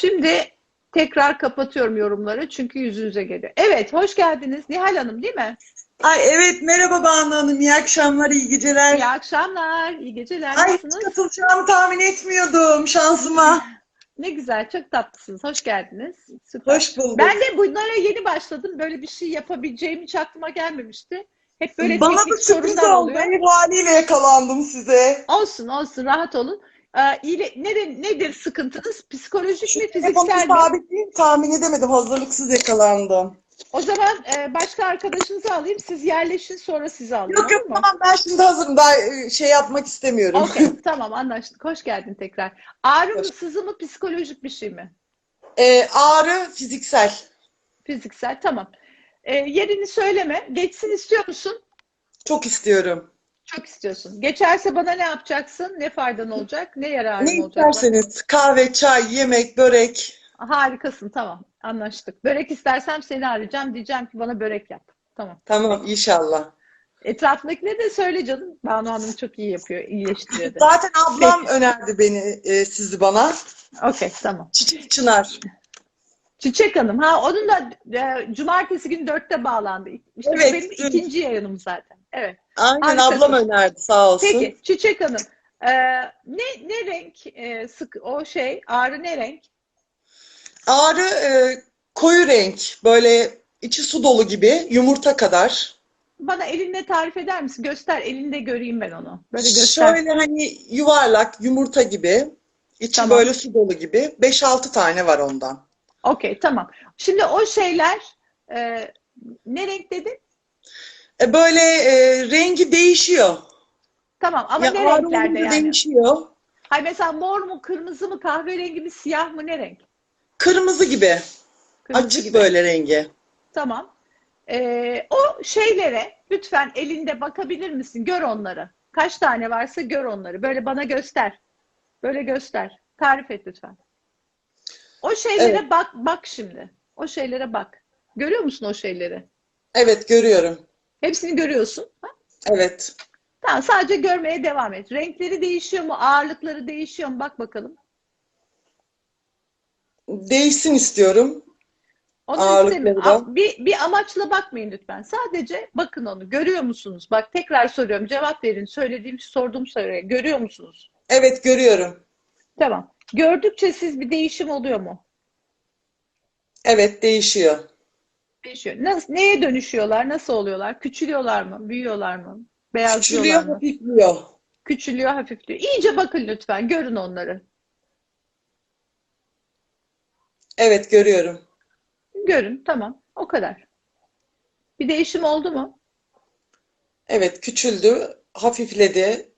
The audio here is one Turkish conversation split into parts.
Şimdi tekrar kapatıyorum yorumları çünkü yüzünüze geliyor. Evet, hoş geldiniz. Nihal Hanım değil mi? Ay evet merhaba Banu Hanım. İyi akşamlar, iyi geceler. İyi akşamlar, iyi geceler. Ay hiç Nasılsınız? katılacağımı tahmin etmiyordum şansıma. Ne güzel, çok tatlısınız. Hoş geldiniz. Süper. Hoş bulduk. Ben de bunlara yeni başladım. Böyle bir şey yapabileceğim hiç aklıma gelmemişti. Hep böyle Bana da teknik sürpriz sorunlar oldu. oluyor. Ev haliyle yakalandım size. Olsun, olsun, rahat olun. Ee, iyile- nedir, nedir sıkıntınız? Psikolojik mi, fiziksel mi? sabit değil tahmin edemedim. Hazırlıksız yakalandım. O zaman e, başka arkadaşınızı alayım. Siz yerleşin sonra sizi alayım. Yok yok tamam ben şimdi hazırım. Daha e, şey yapmak istemiyorum. Okey, tamam anlaştık. Hoş geldin tekrar. Ağrı mı, sızı mı, psikolojik bir şey mi? Ee, ağrı fiziksel. Fiziksel, tamam. E, yerini söyleme. Geçsin istiyor musun? Çok istiyorum. Çok istiyorsun. Geçerse bana ne yapacaksın? Ne faydan olacak? Ne yararın Ne olacak? bana? isterseniz kahve, çay, yemek, börek. Harikasın, tamam. Anlaştık. Börek istersem seni arayacağım. Diyeceğim ki bana börek yap. Tamam. Tamam inşallah. Etrafındakine de söyle canım. Banu Hanım çok iyi yapıyor. iyileştiriyor. Zaten ablam önerdi beni e, sizi bana. Okey, tamam. Çiçek Çınar. Çiçek Hanım. Ha onun da e, cumartesi günü dörtte bağlandı. İşte Evet, benim dün. ikinci yayınım zaten. Evet. Aynen Harikasın. ablam önerdi sağ olsun. Peki Çiçek Hanım. e, ne ne renk e, sık o şey ağrı ne renk? Ağrı e, koyu renk, böyle içi su dolu gibi, yumurta kadar. Bana elinle tarif eder misin? Göster elinde göreyim ben onu. Böyle göster. Şöyle hani yuvarlak, yumurta gibi, içi Tamam. böyle su dolu gibi. 5-6 tane var ondan. Okey tamam. Şimdi o şeyler e, ne renk dedin? E, böyle e, rengi değişiyor. Tamam ama Ya ne renklerde yani? değişiyor. Hayır mesela mor mu, kırmızı mı, kahverengi mi, siyah mı ne renk? Kırmızı gibi, Kırmızı açık gibi. böyle rengi. Tamam. Ee, o şeylere lütfen elinde bakabilir misin? Gör onları. Kaç tane varsa gör onları. Böyle bana göster. Böyle göster. Tarif et lütfen. O şeylere Evet. bak bak şimdi. O şeylere bak. Görüyor musun o şeyleri? Evet görüyorum. Hepsini görüyorsun. Ha? Evet. Tamam, sadece görmeye devam et. Renkleri değişiyor mu? Ağırlıkları değişiyor mu? Bak bakalım. Değişsin istiyorum. Onu istemiyorum. da. Bir, bir amaçla bakmayın lütfen. Sadece bakın onu. Görüyor musunuz? Bak tekrar soruyorum. Cevap verin. Söylediğim, sorduğum soruya. Görüyor musunuz? Evet görüyorum. Tamam. Gördükçe siz bir değişim oluyor mu? Evet değişiyor. Değişiyor. Nasıl, neye dönüşüyorlar? Nasıl oluyorlar? Küçülüyorlar mı? Büyüyorlar mı? Beyazlıyorlar Küçülüyor, mı? hafifliyor. Küçülüyor, hafifliyor. İyice bakın lütfen. Görün onları. Evet görüyorum. Görün. Tamam. O kadar. Bir değişim oldu mu? Evet küçüldü, hafifledi.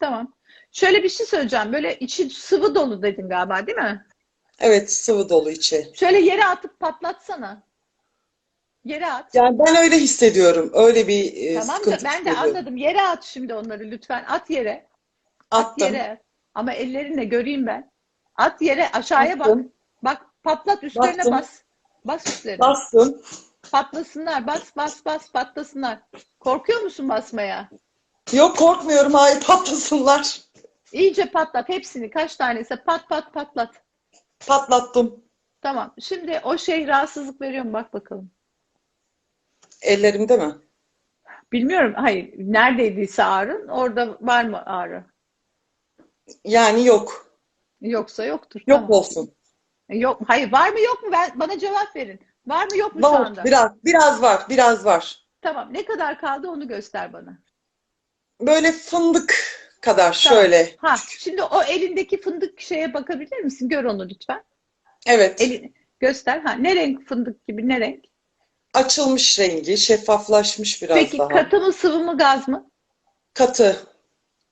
Tamam. Şöyle bir şey söyleyeceğim. Böyle içi sıvı dolu dedin galiba, değil mi? Evet sıvı dolu içi. Şöyle yere atıp patlatsana. Yere at. Yani ben öyle hissediyorum. Öyle bir e, Tamam da sıkıntı ben de hissediyorum. anladım. Yere at şimdi onları lütfen. At yere. At Attım. yere. Ama ellerinle göreyim ben. At yere aşağıya bak. Attım. Bak patlat üstlerine Baktım. bas. Bas üstlerine. Bastım. Patlasınlar. Bas bas bas patlasınlar. Korkuyor musun basmaya? Yok korkmuyorum. Hayır patlasınlar. İyice patlat hepsini. Kaç tanesi pat pat patlat. Patlattım. Tamam. Şimdi o şey rahatsızlık veriyor mu? Bak bakalım. Ellerimde mi? Bilmiyorum. Hayır. Neredeydiyse ağrın orada var mı ağrı? Yani yok. Yoksa yoktur. Yok Tamam. olsun. Yok. Hayır. Var mı yok mu? Ben, bana cevap verin. Var mı yok mu şu Var. anda? Biraz, biraz var. Biraz var. Tamam. Ne kadar kaldı onu göster bana. Böyle fındık kadar Tamam. şöyle. Ha, şimdi o elindeki fındık şeye bakabilir misin? Gör onu lütfen. Evet. Elini göster. Ha, ne renk fındık gibi ne renk? Açılmış rengi, şeffaflaşmış biraz Peki daha. katı mı sıvı mı gaz mı? Katı.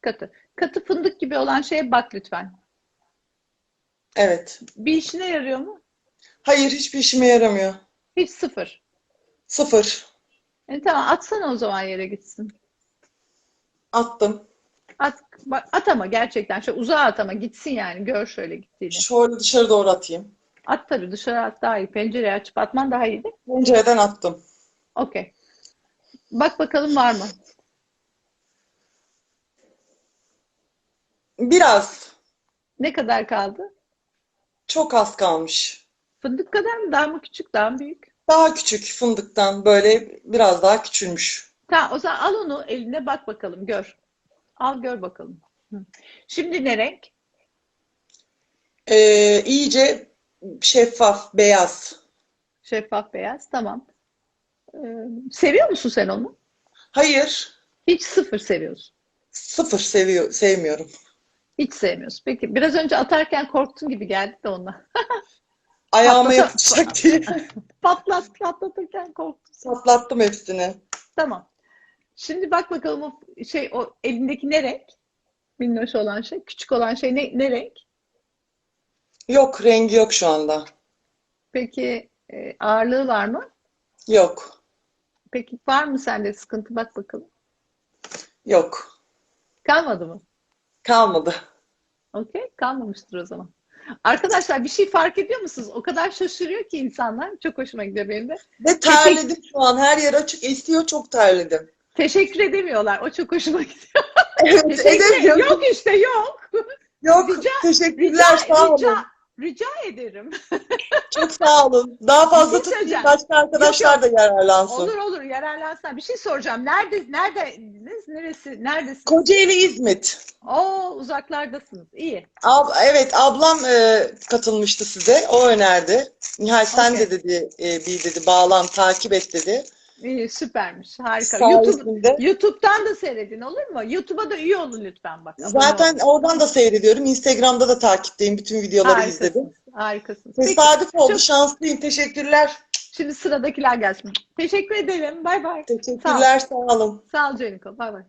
Katı. Katı fındık gibi olan şeye bak lütfen. Evet. Bir işine yarıyor mu? Hayır hiçbir işime yaramıyor. Hiç sıfır. Sıfır. E, tamam atsana o zaman yere gitsin. Attım. At, bak, at ama gerçekten. Şöyle uzağa at ama gitsin yani. Gör şöyle gittiğini. Şöyle dışarı doğru atayım. At tabii dışarı at daha iyi. Pencereyi açıp atman daha iyi değil mi? Pencereden attım. Okey. Bak bakalım var mı? Biraz. Ne kadar kaldı? Çok az kalmış. Fındık kadar mı? Daha mı küçük, daha mı büyük? Daha küçük fındıktan böyle biraz daha küçülmüş. Tamam, o zaman al onu eline bak bakalım, gör. Al gör bakalım. Şimdi ne renk? Ee, iyice şeffaf, beyaz. Şeffaf beyaz, tamam. Ee, seviyor musun sen onu? Hayır, Hiç sıfır seviyorsun. sıfır seviyor, sevmiyorum. Hiç sevmiyorsun. Peki biraz önce atarken korktun gibi geldi de onunla. Ayağıma yapışacak diye Patlat, patlatırken korktun. patlattım hepsini. Tamam. Şimdi bak bakalım o şey o elindeki ne renk? Minnoş olan şey, küçük olan şey ne, ne renk? Yok, rengi yok şu anda. Peki e, ağırlığı var mı? Yok, Peki var mı sende sıkıntı? Bak bakalım. yok. Kalmadı mı? Kalmadı. Okey, kalmamıştır o zaman. Arkadaşlar bir şey fark ediyor musunuz? O kadar şaşırıyor ki insanlar. Çok hoşuma gidiyor benim de. Ve terledim şu an. Her yer açık esiyor, çok terledim. Teşekkür edemiyorlar. O çok hoşuma gidiyor. Evet, Teşekkür edemiyorum. Yok işte yok. Yok, Rica- teşekkürler, Rica, sağ olun. rica, rica ederim. Çok sağ olun. Daha fazla şey başka arkadaşlar da yararlansın. Olur olur yararlansın. Bir şey soracağım. Nerede, neredeniz? Neresi? Neredesin? Kocaeli İzmit. Oo uzaklardasınız. İyi. Ab- evet, ablam e, katılmıştı size. O önerdi. Nihal sen Okey. de dedi, e, bir dedi, bağlan, takip et dedi. İyi süpermiş. Harika. YouTube, Sayesinde. YouTube'dan da seyredin olur mu? YouTube'a da üye olun lütfen bak. Zaten olun. oradan da seyrediyorum. Instagram'da da takipteyim. Bütün videoları izledim. Harikasınız. Harikasınız. Peki, Tesadüf oldu. çok- Şanslıyım. Teşekkürler. şimdi sıradakiler gelsin. Teşekkür ederim. Bay bay. Teşekkürler. Sağ olun. Sağ ol Ceniko. Bay bay.